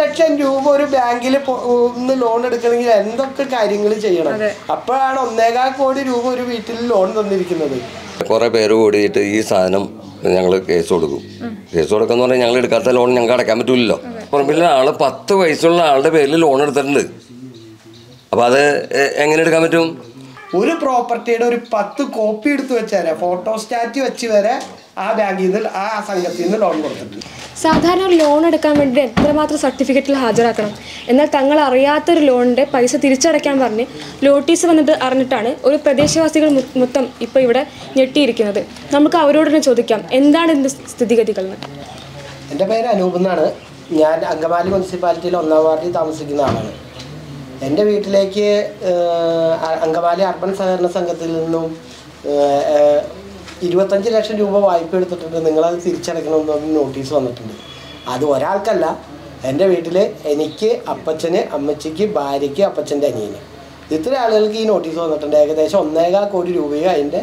ലക്ഷം രൂപ ഒരു ബാങ്കിൽ നിന്ന് ലോൺ എടുക്കണമെങ്കിൽ എന്തൊക്കെ കാര്യങ്ങൾ ചെയ്യണം? അപ്പോഴാണ് ഒന്നേകാൽ കോടി രൂപ ഒരു വീട്ടിൽ ലോൺ തന്നിരിക്കുന്നത്. കുറെ പേര് കൂടിയിട്ട് ഈ സാധനം ഞങ്ങൾ കേസ് കൊടുക്കും. കേസ് കൊടുക്കാന്ന് പറഞ്ഞാൽ ഞങ്ങൾ എടുക്കാത്ത ലോൺ ഞങ്ങൾക്ക് അടയ്ക്കാൻ പറ്റില്ലല്ലോ പുറമ്പിലെ ആൾ പത്ത് വയസ്സുള്ള ആളുടെ പേരിൽ ലോൺ എടുത്തിട്ടുണ്ട്. അപ്പൊ അത് എങ്ങനെ എടുക്കാൻ പറ്റും? ഒരു പ്രോപ്പർട്ടിയുടെ ഒരു പത്ത് കോപ്പി എടുത്ത് വെച്ചാൽ ഫോട്ടോസ്റ്റാറ്റ് വെച്ച് വരെ ആ ബാങ്കിൽ നിന്ന് ആ സംഘത്തിൽ നിന്ന് ലോൺ കൊടുത്തിട്ടുണ്ട്. സാധാരണ ഒരു ലോൺ എടുക്കാൻ വേണ്ടി എത്രമാത്രം സർട്ടിഫിക്കറ്റിൽ ഹാജരാക്കണം? എന്നാൽ തങ്ങൾ അറിയാത്തൊരു ലോണിന്റെ പൈസ തിരിച്ചടയ്ക്കാൻ പറഞ്ഞ് നോട്ടീസ് വന്നിട്ട് അറിഞ്ഞിട്ടാണ് ഒരു പ്രദേശവാസികൾ മൊത്തം ഇപ്പോൾ ഇവിടെ ഞെട്ടിയിരിക്കുന്നത്. നമുക്ക് അവരോട് തന്നെ ചോദിക്കാം എന്താണ് ഇതിന്റെ സ്ഥിതിഗതികൾ? എന്റെ പേര് അനൂപ് എന്നാണ്. ഞാൻ അങ്കമാലി മുനിസിപ്പാലിറ്റിയിൽ ഒന്നാം വാർഡിൽ താമസിക്കുന്ന ആളാണ്. എന്റെ വീട്ടിലേക്ക് അങ്കമാലി അർബൻ സഹകരണ സംഘത്തിൽ നിന്നും ഇരുപത്തഞ്ച് ലക്ഷം രൂപ വായ്പ എടുത്തിട്ടുണ്ട്. നിങ്ങളത് തിരിച്ചടയ്ക്കണമെന്ന് പറഞ്ഞ് നോട്ടീസ് വന്നിട്ടുണ്ട്. അത് ഒരാൾക്കല്ല എന്റെ വീട്ടിൽ എനിക്ക് അപ്പച്ചന് അമ്മച്ചിക്ക് ഭാര്യയ്ക്ക് അപ്പച്ചന്റെ അനിയന്. ഇത്ര ആളുകൾക്ക് ഈ നോട്ടീസ് വന്നിട്ടുണ്ട്. ഏകദേശം ഒന്നേകാൽ കോടി രൂപയും അതിന്റെ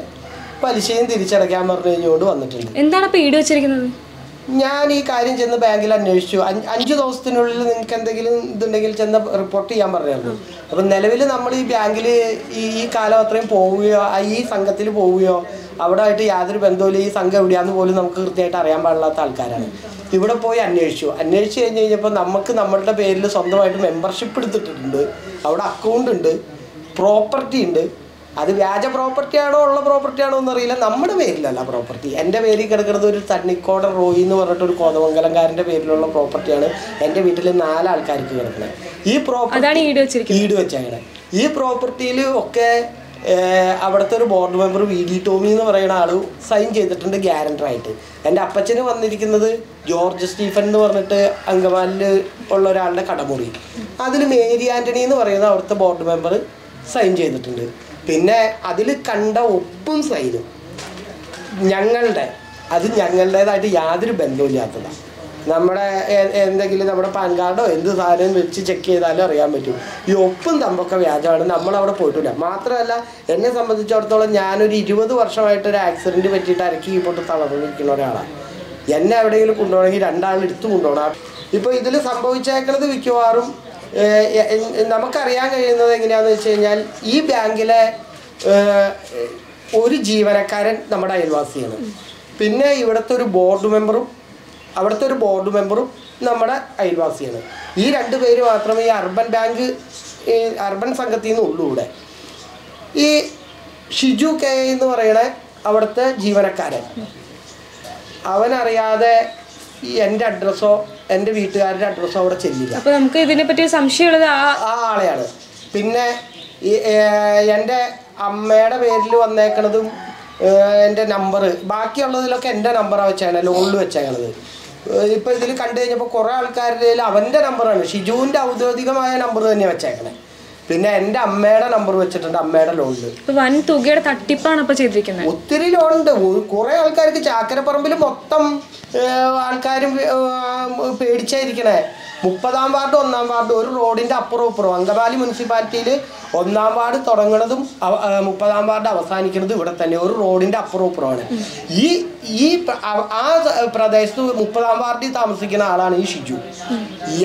പലിശയും തിരിച്ചടയ്ക്കാൻ പറഞ്ഞു കഴിഞ്ഞുകൊണ്ട് വന്നിട്ടുണ്ട്. എന്താണ് പേടി ഈട് വെച്ചിരിക്കുന്നത്? ഞാൻ ഈ കാര്യം ചെന്ന് ബാങ്കിൽ അന്വേഷിച്ചു. അഞ്ച് ദിവസത്തിനുള്ളിൽ നിങ്ങൾക്ക് എന്തെങ്കിലും ഇതുണ്ടെങ്കിൽ ചെന്ന് റിപ്പോർട്ട് ചെയ്യാൻ പറഞ്ഞായിരുന്നു. അപ്പം നിലവിൽ നമ്മൾ ഈ ബാങ്കിൽ ഈ ഈ കാലം അത്രയും പോവുകയോ ഈ സംഘത്തിൽ പോവുകയോ അവിടെ ആയിട്ട് യാതൊരു ബന്ധവുമില്ല. ഈ സംഘം എവിടെയാന്ന് പോലും നമുക്ക് കൃത്യമായിട്ട് അറിയാൻ പാടില്ലാത്ത ആൾക്കാരാണ്. ഇവിടെ പോയി അന്വേഷിച്ചു. അന്വേഷിച്ച് കഴിഞ്ഞ് കഴിഞ്ഞപ്പോൾ നമുക്ക് നമ്മളുടെ പേരിൽ സ്വന്തമായിട്ട് മെമ്പർഷിപ്പ് എടുത്തിട്ടുണ്ട്. അവിടെ അക്കൗണ്ട് ഉണ്ട്. പ്രോപ്പർട്ടി ഉണ്ട്. അത് വ്യാജ പ്രോപ്പർട്ടി ആണോ ഉള്ള പ്രോപ്പർട്ടി ആണോ എന്നറിയില്ല. നമ്മുടെ പേരിലല്ല പ്രോപ്പർട്ടി എന്റെ പേരിൽ കിടക്കുന്നത് ഒരു തണ്ണിക്കോട റോയി എന്ന് പറഞ്ഞിട്ട് ഒരു കോതമംഗലംകാരന്റെ പേരിലുള്ള പ്രോപ്പർട്ടിയാണ് എന്റെ വീട്ടിൽ നാല് ആൾക്കാർക്ക് കിടക്കുന്നത്. ഈ പ്രോപ്പർട്ടി ഈട് വെച്ചേക്കണേ. ഈ പ്രോപ്പർട്ടിയിൽ ഒക്കെ അവിടുത്തെ ഒരു board member V D Tomy എന്ന് പറയുന്ന ആൾ സൈൻ ചെയ്തിട്ടുണ്ട് ഗ്യാരണ്ടർ ആയിട്ട്. എന്റെ അപ്പച്ചന് വന്നിരിക്കുന്നത് ജോർജ് സ്റ്റീഫൻ എന്ന് പറഞ്ഞിട്ട് അങ്കമാലിൽ ഉള്ള ഒരാളുടെ കടമുറി. അതിൽ മേരി ആന്റണി എന്ന് പറയുന്ന അവിടുത്തെ ബോർഡ് മെമ്പർ സൈൻ ചെയ്തിട്ടുണ്ട്. പിന്നെ അതിൽ കണ്ട ഒപ്പും സൈനും ഞങ്ങളുടെ അത് ഞങ്ങളുടേതായിട്ട് യാതൊരു ബന്ധവുമില്ലാത്തതാണ് നമ്മുടെ എന്തെങ്കിലും നമ്മുടെ പാൻ കാർഡോ എന്ത് സാധനം വെച്ച് ചെക്ക് ചെയ്താലും അറിയാൻ പറ്റും. ഈ ഒപ്പും തമ്പൊക്കെ വ്യാജമാണ്. നമ്മളവിടെ പോയിട്ടില്ല. മാത്രമല്ല എന്നെ സംബന്ധിച്ചിടത്തോളം ഞാനൊരു ഇരുപത് വർഷമായിട്ട് ഒരു ആക്സിഡന്റ് പറ്റിയിട്ട് അരക്കി പോട്ട് തളർന്നിരിക്കുന്ന ഒരാളാണ് എന്നെ എവിടെയെങ്കിലും കൊണ്ടുപോകണമെങ്കിൽ രണ്ടാൾ എടുത്തു കൊണ്ടുപോകണം. ഇപ്പോൾ ഇതിൽ സംഭവിച്ചേക്കുന്നത് മിക്കവാറും നമുക്കറിയാൻ കഴിയുന്നത് എങ്ങനെയാണെന്ന് വെച്ച് കഴിഞ്ഞാൽ ഈ ബാങ്കിലെ ഒരു ജീവനക്കാരൻ നമ്മുടെ അയൽവാസിയാണ്. പിന്നെ ഇവിടുത്തെ ഒരു ബോർഡ് മെമ്പറും അവിടുത്തെ ഒരു ബോർഡ് മെമ്പറും നമ്മുടെ അയൽവാസിയാണ്. ഈ രണ്ട് പേര് മാത്രമേ ഈ അർബൻ ബാങ്ക് ഈ അർബൻ സംഘത്തിൽ നിന്ന് ഉള്ളൂ ഇവിടെ. ഈ ഷിജു കെ എന്ന് പറയണ അവിടുത്തെ ജീവനക്കാരൻ. അവനറിയാതെ ഈ എന്റെ അഡ്രസ്സോ എന്റെ വീട്ടുകാരുടെ അഡ്രസ്സോ അവിടെ ചെല്ലില്ല. അപ്പോൾ നമുക്ക് ഇതിനെപ്പറ്റി സംശയമുള്ളത് ആ ആ ആളെയാണ്. പിന്നെ ഈ എന്റെ അമ്മയുടെ പേരിൽ വന്നേക്കണതും എന്റെ നമ്പർ ബാക്കിയുള്ളതിലൊക്കെ എന്റെ നമ്പറാണ് വെച്ചേക്കണത് ലോണിൽ വെച്ചേക്കണത്. ഇപ്പൊ ഇതിൽ കണ്ടു കഴിഞ്ഞപ്പോൾ കുറേ ആൾക്കാരുടെ അവന്റെ നമ്പറാണ് ഷിജുവിന്റെ ഔദ്യോഗികമായ നമ്പർ തന്നെ വെച്ചേക്കണേ. പിന്നെ എന്റെ അമ്മയുടെ നമ്പർ വെച്ചിട്ടുണ്ട് അമ്മയുടെ ലോണിൽ വൻ തുകയുടെ തട്ടിപ്പാണ് ഇപ്പൊ ചെയ്തിരിക്കുന്നത്. ഒത്തിരി ലോണുണ്ട് കുറെ ആൾക്കാർക്ക് ചാക്കരപ്പറമ്പിൽ മൊത്തം ആൾക്കാരും പേടിച്ചായിരിക്കണേ. മുപ്പതാം വാർഡ് ഒന്നാം വാർഡ് ഒരു റോഡിന്റെ അപ്പുറം ഇപ്പുറം അങ്കമാലി മുനിസിപ്പാലിറ്റിയിൽ ഒന്നാം വാർഡ് ഏഹ്, മുപ്പതാം വാർഡ് അവസാനിക്കുന്നതും ഇവിടെ തന്നെ ഒരു റോഡിന്റെ അപ്പുറം ഇപ്പുറമാണ് ഈ ഈ ആ പ്രദേശത്ത് മുപ്പതാം വാർഡിൽ താമസിക്കുന്ന ആളാണ് ഈ ഷിജു.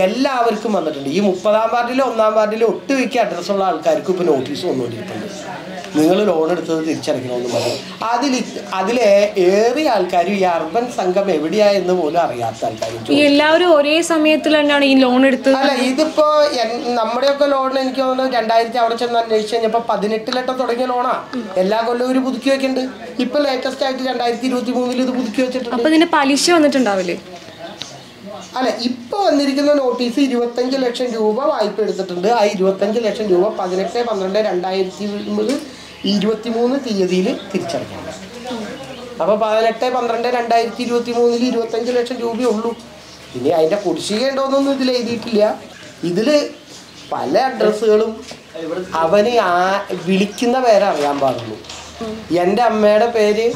എല്ലാവർക്കും വന്നിട്ടുണ്ട്. ഈ മുപ്പതാം വാർഡിലെ ഒന്നാം വാർഡിലെ ഒട്ടുമിക്ക അഡ്രസ്സുള്ള ആൾക്കാർക്കും ഇപ്പൊ നോട്ടീസ് വന്നുകൊണ്ടിരിക്കുന്നുണ്ട് നിങ്ങൾ ലോൺ എടുത്തത് തിരിച്ചടയ്ക്കണമെന്ന് പറഞ്ഞു. അതിൽ അതിലെ ഏറിയ ആൾക്കാരും ഈ അർബൻ സംഘം എവിടെയാ എന്ന് പോലും അറിയാത്ത ആൾക്കാരും എല്ലാവരും ഒരേ സമയത്തിൽ തന്നെയാണ് ഈ ലോൺ എടുത്തത്? അല്ല ഇതിപ്പോ നമ്മുടെയൊക്കെ ലോൺ എനിക്ക് തോന്നുന്നു രണ്ടായിരത്തി അവിടെ ചെന്ന് അന്വേഷിച്ച് കഴിഞ്ഞപ്പോ പതിനെട്ട് ലക്ഷം തുടങ്ങിയ ലോണാ എല്ലാ കൊല്ലവും ഒരു പുതുക്കി വെക്കുന്നുണ്ട് ഇപ്പൊ ലേറ്റസ്റ്റ് ആയിട്ട് രണ്ടായിരത്തി ഇരുപത്തി മൂന്നിൽ ഇത് പുതുക്കി വെച്ചിട്ടുണ്ട്. അപ്പൊ ഇതിന്റെ പലിശ വന്നിട്ടുണ്ടാവില്ലേ? അല്ല ഇപ്പൊ വന്നിരിക്കുന്ന നോട്ടീസ് ഇരുപത്തഞ്ച് ലക്ഷം രൂപ വായ്പ എടുത്തിട്ടുണ്ട്. ആ ഇരുപത്തഞ്ച് ലക്ഷം രൂപ പതിനെട്ട് പന്ത്രണ്ട് രണ്ടായിരത്തി ഇരുപത്തി മൂന്ന് തീയതിയിൽ തിരിച്ചടയ്ക്കണം. അപ്പോൾ പതിനെട്ട് പന്ത്രണ്ട് രണ്ടായിരത്തി ഇരുപത്തി മൂന്നിൽ ഇരുപത്തഞ്ച് ലക്ഷം രൂപയേ ഉള്ളൂ. ഇനി അതിന്റെ കുടിശ്ശിക ഉണ്ടോന്നൊന്നും ഇതിൽ എഴുതിയിട്ടില്ല. ഇതിൽ പല അഡ്രസ്സുകളും അവന് ആ വിളിക്കുന്ന പേര് അറിയാൻ പാടുള്ളൂ. എന്റെ അമ്മയുടെ പേര്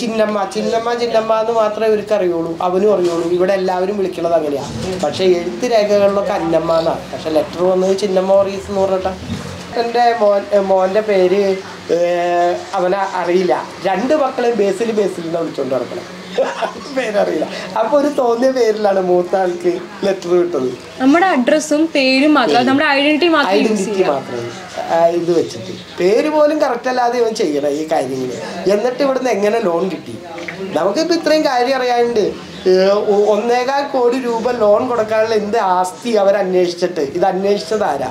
ചിന്നമ്മ. ചിന്നമ്മ ചിന്നമ്മ എന്ന് മാത്രമേ ഇവർക്ക് അറിയുള്ളൂ. അവനും അറിയുള്ളൂ. ഇവിടെ എല്ലാവരും വിളിക്കുന്നത് അങ്ങനെയാണ് പക്ഷേ എഴുത്ത് രേഖകളിലൊക്കെ അന്നമ്മ എന്നാണ് പക്ഷെ ലെറ്റർ വന്നത് ചിന്നമ്മ ഓറീസ് എന്ന് പറഞ്ഞിട്ടാ. എന്റെ മോൻ മോന്റെ പേര് അവനെ അറിയില്ല. രണ്ട് മക്കളെയും ബേസിൽ ബേസിൽ നിന്ന് വിളിച്ചുകൊണ്ട് നടക്കണം. പേരറിയില്ല. അപ്പൊ ഒരു തോന്നിയ പേരിലാണ് മൂത്ത ആൾക്ക് ലെറ്റർ വിട്ടത് നമ്മുടെ അഡ്രസ്സും പേരും മാത്രം നമ്മുടെ ഐഡന്റിറ്റി മാത്രം ഐഡന്റിറ്റി മാത്രം ഇത് വെച്ചിട്ട്. പേര് പോലും കറക്റ്റ് അല്ലാതെ ഇവൻ ചെയ്യണം ഈ കാര്യങ്ങൾ എന്നിട്ട് ഇവിടുന്ന് എങ്ങനെ ലോൺ കിട്ടി? നമുക്കിപ്പോൾ ഇത്രയും കാര്യം ഒ- ഒന്നേകാൽ കോടി രൂപ ലോൺ കൊടുക്കാനുള്ള എന്ത് ആസ്തി അവർ അന്വേഷിച്ചിട്ട്? ഇത് അന്വേഷിച്ചത് ആരാ?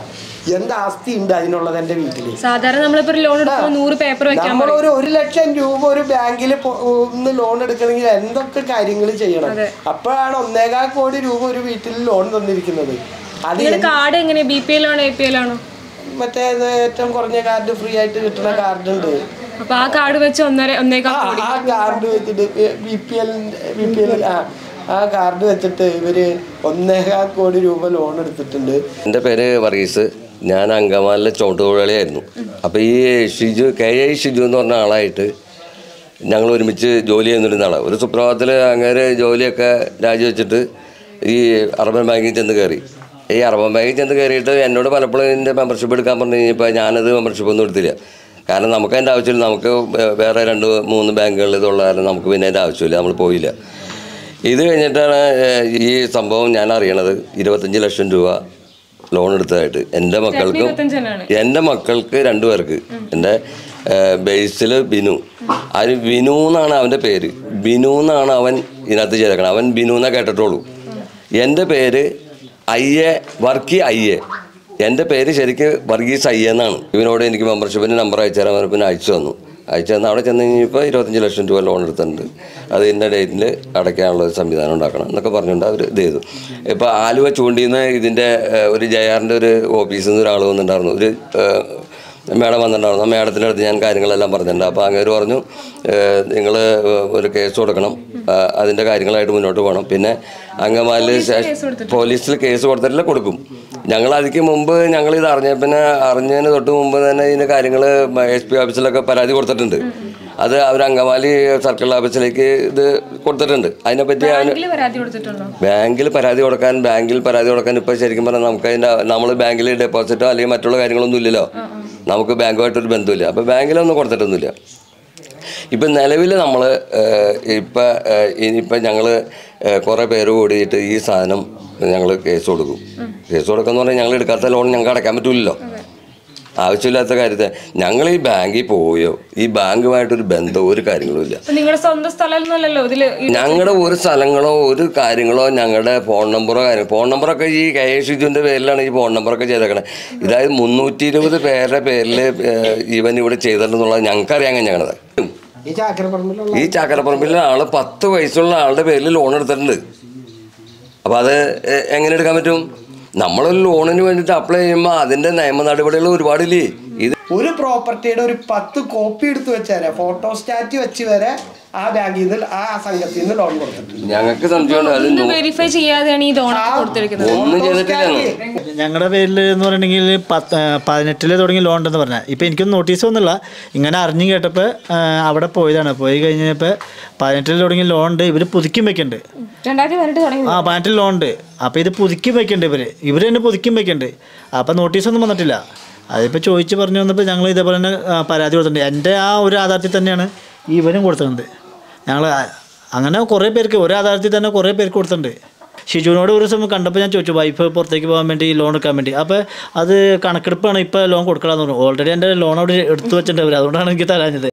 എന്ത് ആസ്തി ഉണ്ട് അതിനുള്ളത് എന്റെ വീട്ടിൽ? സാധാരണ നമ്മളിപ്പോ ലോൺ നൂറ് പേപ്പർ നമ്മൾ ഒരു ഒരു ലക്ഷം രൂപ ഒരു ബാങ്കിൽ ഒന്ന് ലോൺ എടുക്കണമെങ്കിൽ എന്തൊക്കെ കാര്യങ്ങൾ ചെയ്യണം? അപ്പോഴാണ് ഒന്നേകാൽ കോടി രൂപ ഒരു വീട്ടിൽ ലോൺ തന്നിരിക്കുന്നത്. അത് കാർഡ് എങ്ങനെ ബി പി എൽ ആണോ എ പി എൽ ആണോ? മറ്റേ ഏറ്റവും കുറഞ്ഞ കാർഡ് ഫ്രീ ആയിട്ട് കിട്ടുന്ന കാർഡ് ഉണ്ട് അപ്പൊ ആ കാർഡ് വെച്ച് ഒന്നര ഒന്നേക്കാൾ ആ കാർഡ് വെച്ചിട്ട് B P L B P L ആ ആ കാർഡ് വെച്ചിട്ട് ഇവർ ഒന്നേകാൽ കോടി രൂപ ലോൺ എടുത്തിട്ടുണ്ട്. എന്റെ പേര് വർഗീസ്. ഞാൻ അങ്കമാലിലെ ചോട്ടുതൊഴിലാളിയായിരുന്നു. അപ്പോൾ ഈ ഷിജു കെ ഐ ഷിജു എന്ന് പറഞ്ഞ ആളായിട്ട് ഞങ്ങൾ ഒരുമിച്ച് ജോലി ചെയ്യുന്നിരുന്ന ആളാണ് ഒരു സുപ്രഭാതത്തിൽ അങ്ങനെ ജോലിയൊക്കെ രാജിവെച്ചിട്ട് ഈ അർബൻ ബാങ്കിൽ ചെന്ന് കയറി. ഈ അർബൻ ബാങ്കിൽ ചെന്ന് കയറിയിട്ട് എന്നോട് പലപ്പോഴും എന്റെ മെമ്പർഷിപ്പ് എടുക്കാൻ പറഞ്ഞു കഴിഞ്ഞപ്പോൾ ഞാനത് മെമ്പർഷിപ്പ് ഒന്നും എടുത്തില്ല. കാരണം നമുക്ക് അതിന്റെ ആവശ്യമില്ല. നമുക്ക് വേറെ രണ്ട് മൂന്ന് ബാങ്കുകളിൽ ഇതുള്ള കാരണം നമുക്ക് പിന്നെ അതിന്റെ ആവശ്യമില്ല. നമ്മൾ പോയില്ല. ഇത് കഴിഞ്ഞിട്ടാണ് ഈ സംഭവം ഞാൻ അറിയണത്. ഇരുപത്തഞ്ച് ലക്ഷം രൂപ ലോൺ എടുത്തതായിട്ട്. എന്റെ മക്കൾക്കും എന്റെ മക്കൾക്ക് രണ്ടു പേർക്ക്. എന്റെ ബേസിൽ ബിനു. അതിന് ബിനു എന്നാണ് അവന്റെ പേര്. ബിനു എന്നാണ് അവൻ ഇതിനകത്ത് ചേർക്കണം അവൻ ബിനു എന്നേ കേട്ടിട്ടുള്ളൂ. എന്റെ പേര് അയ്യെ വർക്കി അയ്യെ. എന്റെ പേര് ശരിക്ക് വർഗീസ് അയ്യ എന്നാണ്. ഇവനോട് എനിക്ക് മെമ്പർഷിപ്പിന്റെ നമ്പർ അയച്ചു തരാൻ പിന്നെ അയച്ചു തന്നു. അയച്ചു തന്നാൽ അവിടെ ചെന്ന് കഴിഞ്ഞപ്പോൾ ഇരുപത്തഞ്ച് ലക്ഷം രൂപ ലോൺ എടുത്തിട്ടുണ്ട്. അത് ഇന്ന ഡേറ്റിൽ അടയ്ക്കാനുള്ള ഒരു സംവിധാനം ഉണ്ടാക്കണം എന്നൊക്കെ പറഞ്ഞുകൊണ്ട് അവർ ഇത് ചെയ്തു. ഇപ്പോൾ ആലുവ ചൂണ്ടിയിൽ നിന്ന് ഇതിന്റെ ഒരു ജയാറിന്റെ ഒരു ഓഫീസിൽ നിന്ന് ഒരാൾ വന്നിട്ടുണ്ടായിരുന്നു. ഒരു മേഡം വന്നിട്ടുണ്ടായിരുന്നു. മേഡത്തിന്റെ അടുത്ത് ഞാൻ കാര്യങ്ങളെല്ലാം പറഞ്ഞിട്ടുണ്ട്. അപ്പോൾ അങ്ങേര് പറഞ്ഞു നിങ്ങൾ ഒരു കേസ് കൊടുക്കണം. അതിന്റെ കാര്യങ്ങളായിട്ട് മുന്നോട്ട് പോകണം. പിന്നെ അങ്ങമാലി പോലീസിൽ കേസ് കൊടുത്തിട്ടില്ല. കൊടുക്കും. ഞങ്ങൾ അതിക്ക് മുമ്പ് ഞങ്ങൾ ഇത് അറിഞ്ഞ പിന്നെ അറിഞ്ഞതിന് തൊട്ട് മുമ്പ് തന്നെ ഇതിന്റെ കാര്യങ്ങൾ എസ് പി ഓഫീസിലൊക്കെ പരാതി കൊടുത്തിട്ടുണ്ട്. അത് അവർ അങ്കമാലി സർക്കിൾ ഓഫീസിലേക്ക് ഇത് കൊടുത്തിട്ടുണ്ട്. അതിനെപ്പറ്റി ബാങ്കിൽ പരാതി കൊടുക്കാൻ ബാങ്കിൽ പരാതി കൊടുക്കാൻ ഇപ്പോൾ ശരിക്കും പറഞ്ഞാൽ നമുക്ക് അതിന്റെ നമ്മൾ ബാങ്കിൽ ഡെപ്പോസിറ്റോ അല്ലെങ്കിൽ മറ്റുള്ള കാര്യങ്ങളൊന്നും ഇല്ലല്ലോ. നമുക്ക് ബാങ്കുമായിട്ടൊരു ബന്ധമില്ല അപ്പോൾ ബാങ്കിലൊന്നും കൊടുത്തിട്ടൊന്നുമില്ല. ഇപ്പം നിലവിൽ നമ്മൾ ഇപ്പം ഇനിയിപ്പം ഞങ്ങൾ കുറേ പേര് കൂടിയിട്ട് ഈ സാധനം ഞങ്ങൾ കേസ് കൊടുക്കും. കേസ് കൊടുക്കാന്ന് പറഞ്ഞാൽ ഞങ്ങൾ എടുക്കാത്ത ലോൺ ഞങ്ങൾക്ക് അടയ്ക്കാൻ പറ്റില്ലല്ലോ ആവശ്യമില്ലാത്ത കാര്യത്തെ. ഞങ്ങൾ ഈ ബാങ്കിൽ പോയോ. ഈ ബാങ്കുമായിട്ടൊരു ബന്ധമോ ഒരു കാര്യങ്ങളും ഇല്ല. നിങ്ങളുടെ സ്വന്തം ഇതിൽ ഞങ്ങളുടെ ഒരു സ്ഥലങ്ങളോ ഒരു കാര്യങ്ങളോ ഞങ്ങളുടെ ഫോൺ നമ്പറോ കാര്യം ഫോൺ നമ്പറൊക്കെ ഈ കെ എ ഷിജുവിന്റെ പേരിലാണ് ഈ ഫോൺ നമ്പറൊക്കെ ചെയ്തേക്കണത് ഇതായത് മുന്നൂറ്റി ഇരുപത് പേരുടെ പേരിൽ ഇവൻ ഇവിടെ ചെയ്തിട്ടുണ്ടെന്നുള്ളത് ഞങ്ങൾക്കറിയാൻ ഞങ്ങളത് ഈ ചാക്കരപ്പറമ്പിലെ ആൾ പത്ത് വയസ്സുള്ള ആളുടെ പേരിൽ ലോൺ എടുത്തിട്ടുണ്ട്. അപ്പം അത് എങ്ങനെ എടുക്കാൻ പറ്റും? നമ്മളൊരു ലോണിന് വേണ്ടിയിട്ട് അപ്ലൈ ചെയ്യുമ്പോൾ അതിന്റെ നിയമ നടപടികൾ ഒരുപാടില്ലേ? ഇത് ഒരു പ്രോപ്പർട്ടിയുടെ ഒരു പത്ത് കോപ്പി എടുത്ത് വെച്ചേരെ ഫോട്ടോ സ്റ്റാറ്റ് വെച്ച് വരെ ആ ബാങ്കിൽ നിന്ന് ആ സംഘത്തിൽ നിന്ന് ലോൺ കൊടുത്തിട്ടുണ്ട്. ഞങ്ങൾക്ക് സംശയമുണ്ട്. അത് വെരിഫൈ ചെയ്യാതെയാണ് ഈ ലോൺ കൊടുത്തിരിക്കുന്നത്. ഒന്നും ഞങ്ങളുടെ പേരിൽ എന്ന് പറഞ്ഞിട്ടുണ്ടെങ്കിൽ പത്ത് പതിനെട്ടിലെ തുടങ്ങി ലോൺ ഉണ്ടെന്ന് പറഞ്ഞാൽ ഇപ്പം എനിക്കൊന്നും നോട്ടീസ് ഒന്നുമില്ല. ഇങ്ങനെ അറിഞ്ഞു കേട്ടപ്പോൾ അവിടെ പോയതാണ്. പോയി കഴിഞ്ഞപ്പോൾ പതിനെട്ടിൽ തുടങ്ങി ലോൺ ഉണ്ട്. ഇവർ പുതുക്കി വെക്കുന്നുണ്ട് ആ പതിനെട്ടിൽ ലോൺ ഉണ്ട്. അപ്പോൾ ഇത് പുതുക്കി വെക്കുന്നുണ്ട് ഇവർ ഇവർ തന്നെ പുതുക്കി വെക്കുന്നുണ്ട് അപ്പോൾ നോട്ടീസൊന്നും വന്നിട്ടില്ല. അതിപ്പോൾ ചോദിച്ച് പറഞ്ഞു വന്നപ്പോൾ ഞങ്ങൾ ഇതേപോലെ തന്നെ പരാതി കൊടുത്തിട്ടുണ്ട്. എന്റെ ആ ഒരു ആധാരത്തിൽ തന്നെയാണ് ഇവനും കൊടുത്തിട്ടുണ്ട്. ഞങ്ങൾ അങ്ങനെ കുറേ പേർക്ക് ഒരു ആധാരത്തിൽ തന്നെ കുറേ പേർക്ക് കൊടുത്തിട്ടുണ്ട്. ഷിജുവിനോട് ഒരു ദിവസം കണ്ടപ്പോൾ ഞാൻ ചോദിച്ചു വൈഫ് പുറത്തേക്ക് പോകാൻ വേണ്ടി ലോൺ എടുക്കാൻ വേണ്ടി? അപ്പോൾ അത് കണക്കെടുപ്പാണ് ഇപ്പോൾ ലോൺ കൊടുക്കണമെന്ന് പറഞ്ഞു. ഓൾറെഡി എന്റെ ലോൺ അവിടെ എടുത്തു വെച്ചിട്ടുണ്ട് അതുകൊണ്ടാണ് എനിക്ക് തരാഞ്ഞത്.